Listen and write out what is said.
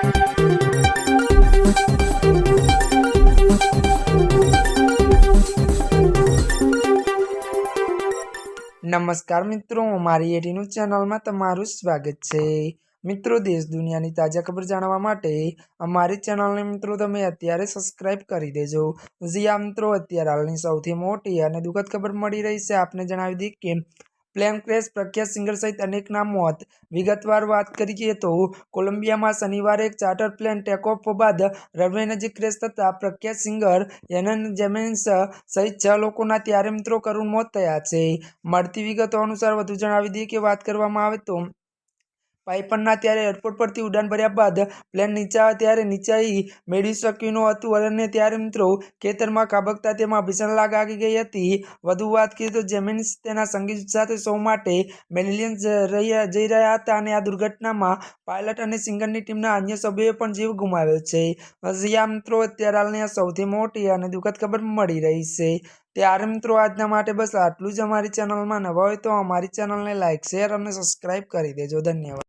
નમસ્કાર મિત્રો, મારી એટી ન્યૂઝ ચેનલમાં તમારું સ્વાગત છે. મિત્રો, દેશ દુનિયાની તાજા ખબર જાણવા માટે અમારી ચેનલને મિત્રો તમે અત્યારે સબસ્ક્રાઇબ કરી દેજો. જ્યાં મિત્રો, અત્યારે હાલની સૌથી મોટી અને દુઃખદ ખબર મળી રહી છે. આપને જણાવી દઈએ કે પ્લેન ક્રેશ, પ્રખ્યાત સિંગર સહિત અનેકના મોત વિગતવાર વાત કરીએ તો, કોલંબિયામાં શનિવારે એક ચાર્ટર પ્લેન ટેકઓફ બાદ રનવે નજીક ક્રેશ થતાં પ્રખ્યાત સિંગર એનન જેમેન્સ સહિત છ લોકોના ત્યારે મિત્રો કરુણ મોત થયા છે. મળતી વિગતો અનુસાર વધુ જણાવી દઈએ કે વાત કરવામાં આવે તો પાઇપરના ત્યારે એરપોર્ટ પરથી ઉડાન ભર્યા બાદ પ્લેન નીચે ત્યારે નીચાઈ મેળવી શક્યું ન હતું. અને ત્યારે મિત્રો ખેતરમાં ખાબકતા તેમાં ભીષણ લાગ આવી ગઈ હતી. વધુ વાત કરીએ તો જેમિન્સ તેના સંગીત સાથે સૌ માટે મેલિલિયન્સ જઈ રહ્યા હતા અને આ દુર્ઘટનામાં પાયલટ અને સિંગરની ટીમના અન્ય સભ્યોએ પણ જીવ ગુમાવ્યો છે. જ્યાં મિત્રો, અત્યારે હાલની આ સૌથી મોટી અને દુઃખદ ખબર મળી રહી છે. ત્યારે મિત્રો, આજના માટે બસ આટલું જ અમારી ચેનલમાં નવા હોય તો અમારી ચેનલને લાઇક શેર અને સબસ્ક્રાઈબ કરી દેજો. ધન્યવાદ.